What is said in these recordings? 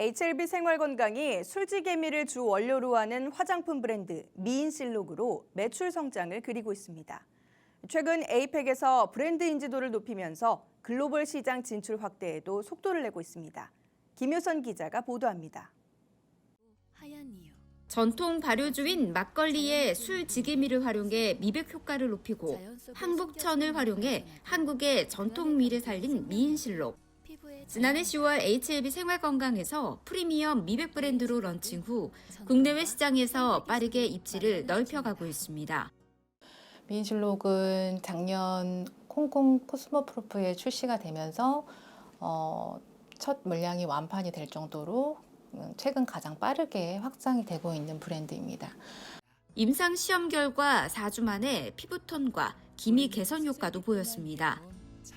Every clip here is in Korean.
HLB 생활건강이 술지개미를 주 원료로 하는 화장품 브랜드 미인실록으로 매출 성장을 그리고 있습니다. 최근 에이펙에서 브랜드 인지도를 높이면서 글로벌 시장 진출 확대에도 속도를 내고 있습니다. 김효선 기자가 보도합니다. 하얀 이유. 전통 발효주인 막걸리의 술 지게미를 활용해 미백 효과를 높이고 숨겨진 활용해 영양을 한국의 전통 미를 살린 미인실록. 지난해 자연 10월 HLB 생활건강에서 프리미엄 미백 브랜드로 런칭 후 국내외 시장에서 빠르게 입지를 넓혀가고 있습니다. 미인실록은 작년 콩콩 코스모프로프에 출시가 되면서 어, 첫 물량이 완판이 될 정도로 음, 최근 가장 빠르게 확장이 되고 있는 브랜드입니다. 임상 시험 결과 4주 만에 피부톤과 기미 개선 효과도 보였습니다.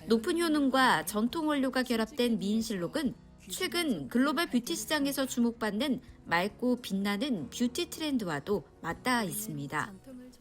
높은 효능과 전통 원료가 결합된 미인실록은 최근 글로벌 뷰티 시장에서 주목받는 맑고 빛나는 뷰티 트렌드와도 맞닿아 있습니다.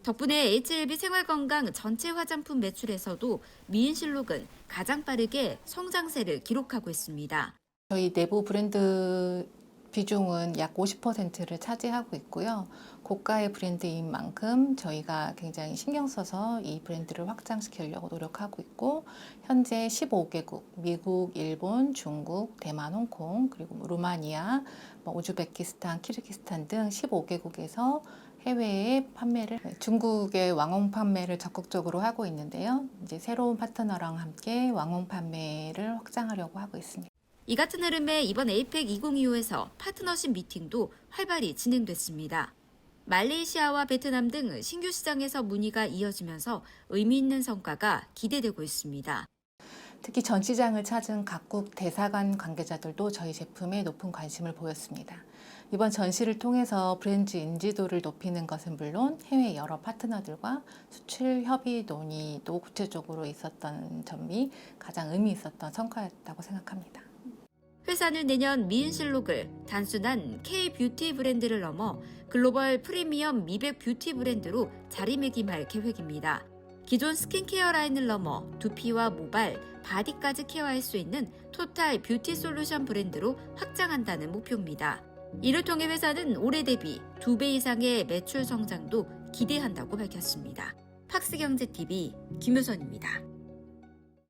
덕분에 HLB 생활건강 전체 화장품 매출에서도 미인실록은 가장 빠르게 성장세를 기록하고 있습니다. 저희 내부 브랜드 비중은 약 50%를 차지하고 있고요. 고가의 브랜드인 만큼 저희가 굉장히 신경 써서 이 브랜드를 확장시키려고 노력하고 있고 현재 15개국, 미국, 일본, 중국, 대만, 홍콩, 그리고 뭐 루마니아, 뭐 우즈베키스탄, 키르기스탄 등 15개국에서 해외에 판매를 중국의 왕홍 판매를 적극적으로 하고 있는데요. 이제 새로운 파트너랑 함께 왕홍 판매를 확장하려고 하고 있습니다. 이 같은 흐름에 이번 에이펙 2025에서 파트너십 미팅도 활발히 진행됐습니다. 말레이시아와 베트남 등 신규 시장에서 문의가 이어지면서 의미 있는 성과가 기대되고 있습니다. 특히 전 시장을 찾은 각국 대사관 관계자들도 저희 제품에 높은 관심을 보였습니다. 이번 전시를 통해서 브랜드 인지도를 높이는 것은 물론 해외 여러 파트너들과 수출 협의 논의도 구체적으로 있었던 점이 가장 의미 있었던 성과였다고 생각합니다. 회사는 내년 미인실록을 단순한 K-뷰티 브랜드를 넘어 글로벌 프리미엄 미백 뷰티 브랜드로 자리매김할 계획입니다. 기존 스킨케어 라인을 넘어 두피와 모발, 바디까지 케어할 수 있는 토탈 뷰티 솔루션 브랜드로 확장한다는 목표입니다. 이를 통해 회사는 올해 대비 2배 이상의 매출 성장도 기대한다고 밝혔습니다. 팍스경제TV 김효선입니다.